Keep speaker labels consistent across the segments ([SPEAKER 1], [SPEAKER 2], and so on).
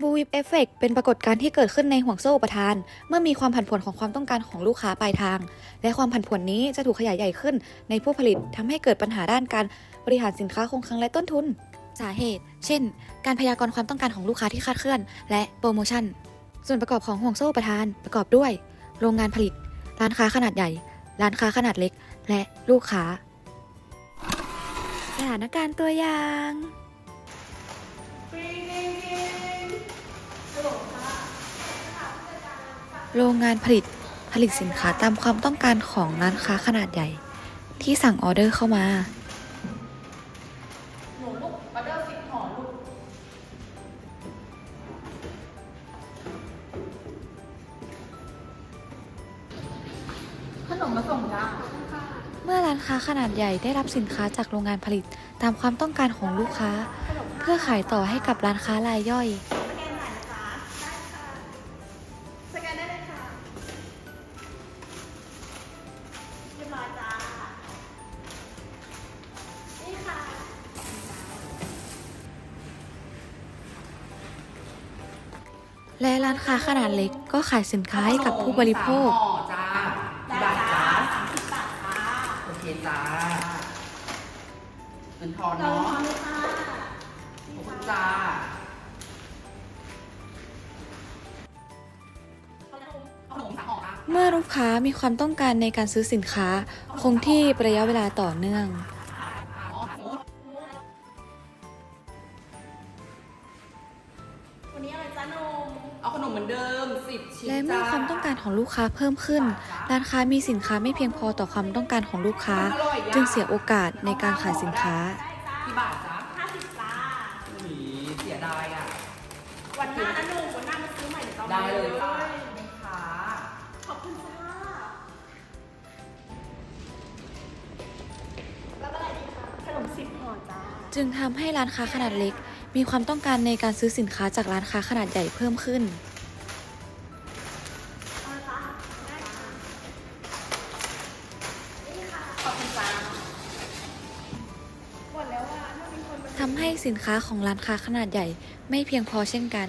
[SPEAKER 1] บูวิปเอฟเฟกเป็นปรากฏการณ์ที่เกิดขึ้นในห่วงโซ่อุปทาน เมื่อมีความผันผวนของความต้องการของลูกค้าปลายทาง และความผันผวนนี้จะถูกขยายใหญ่ขึ้นในผู้ผลิตทำให้เกิดปัญหาด้านการบริหารสินค้าคงคลังและต้นทุน สาเหตุ เช่น การพยากรณ์ความต้องการของลูกค้าที่คาดเคลื่อน และโปรโมชั่น ส่วนประกอบของห่วงโซ่อุปทานประกอบด้วย โรงงานผลิต ร้านค้าขนาดใหญ่ ร้านค้าขนาดเล็ก และลูกค้า สถานการณ์ตัวอย่าง โรงงานผลิตผลิตสินค้าตามความต้องการของร้านค้าขนาดใหญ่ ที่สั่งออเดอร์เข้ามา
[SPEAKER 2] หนูลูกออเดอร์สิบห่อลูก ขนมมาส่งจ้า
[SPEAKER 1] เมื่อร้านค้าขนาดใหญ่ได้รับสินค้าจากโรงงานผลิตตามความต้องการของลูกค้า เพื่อขายต่อให้กับร้านค้ารายย่อย
[SPEAKER 2] และร้านค้า
[SPEAKER 1] ขนาดเล็กก็ขายสินค้าให้กับผู้บริโภค
[SPEAKER 3] ห่อจ้ากี่บาทจ้า
[SPEAKER 2] สามสิบบาทค่ะ
[SPEAKER 3] โอเคจ้าเงินทอน
[SPEAKER 2] เรา
[SPEAKER 3] เนาะ
[SPEAKER 2] ทอนเลยค่ะ
[SPEAKER 3] ขอบคุณจ้า
[SPEAKER 2] ขนม
[SPEAKER 3] ขนมสั่งออกนะ
[SPEAKER 1] เมื่อลูกค้ามีความต้องการในการซื้อสินค้า คงที่ระยะเวลาต่อเนื่อง
[SPEAKER 2] วันนี้อะไรจ้านม
[SPEAKER 3] เอาขนมเหมือนเดิมสิบชิ้น
[SPEAKER 1] และเมื่อ
[SPEAKER 3] จ้
[SPEAKER 1] ความต้องการของลูกค้าเพิ่มขึ้น ร้านค้ามีสินค้าไม่เพียงพอต่อความต้องการของลูกค้า จึงเสียโอกาสในการขายสินค้า
[SPEAKER 3] กี่บาทจ้า
[SPEAKER 2] ห้าสิบจ้า
[SPEAKER 3] หนีเสียดายอะ
[SPEAKER 2] วันหน้านะหนูวันหน้ามาซื้อใหม่เดี๋ยวจอง
[SPEAKER 3] ได้เลย
[SPEAKER 2] ค่ะ
[SPEAKER 3] ค่ะแม่ค้า
[SPEAKER 2] ขอบคุณจ้าแล้วก็อะไรดีคะขนมสิบห่อจ้า
[SPEAKER 1] จึงทำให้ร้านค้าขนาดเล็กมีความต้องการในการซื้อสินค้าจากร้านค้าขนาดใหญ่เพิ่มขึ้น ทำให้สินค้าของร้านค้าขนาดใหญ่ไม่เพียงพอเช่นกัน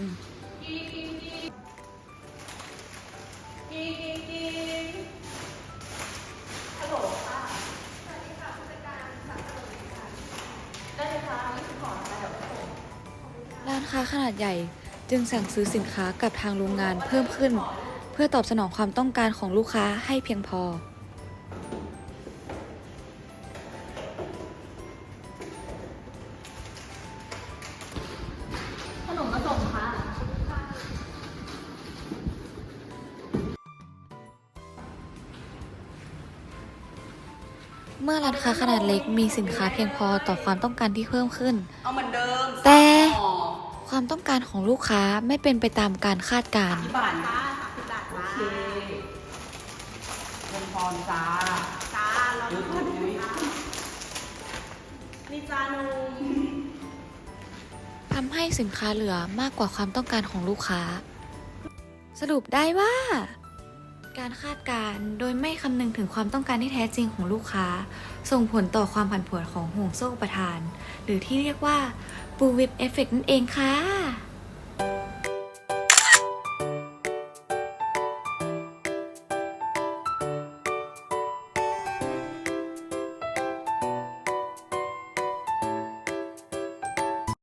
[SPEAKER 1] า
[SPEAKER 2] นค้า
[SPEAKER 1] ขนาดใหญ่จึงสั่งซื้อสินค้ากับทางโรงงานเพิ่มขึ้น เพื่อตอบสนองความต้องการของลูกค้าให้เพียงพอ
[SPEAKER 2] ขนมมาส่งค่ะ
[SPEAKER 1] เมื่อร้านค้าขนาดเล็กมีสินค้าเพียงพอต่อความต้องการที่เพิ่มขึ้น
[SPEAKER 3] เอาเหมือนเดิม
[SPEAKER 1] แต่
[SPEAKER 3] สามห่อ
[SPEAKER 1] ความต้องการของลูกค้าไม่เป็นไปตามการคาดการณ์
[SPEAKER 3] กี่บาทนะ
[SPEAKER 2] จ้าสามสิบบาท
[SPEAKER 3] โอ
[SPEAKER 2] จ้า
[SPEAKER 3] เคเงินทอนจ้า
[SPEAKER 2] จ้าเรา
[SPEAKER 3] เดี๋ยวดูดิ
[SPEAKER 2] นี่จ้าหนุ่ม
[SPEAKER 1] ทำให้สินค้าเหลือมากกว่าความต้องการของลูกค้า สรุปได้ว่า การคาดการโดยไม่คำนึงถึงความต้องการที่แท้จริงของลูกค้า ส่งผลต่อความผันผวนของห่วงโซ่อุปทาน หรือที่เรียกว่า บูวิปเอฟเฟกนั่นเองค่ะ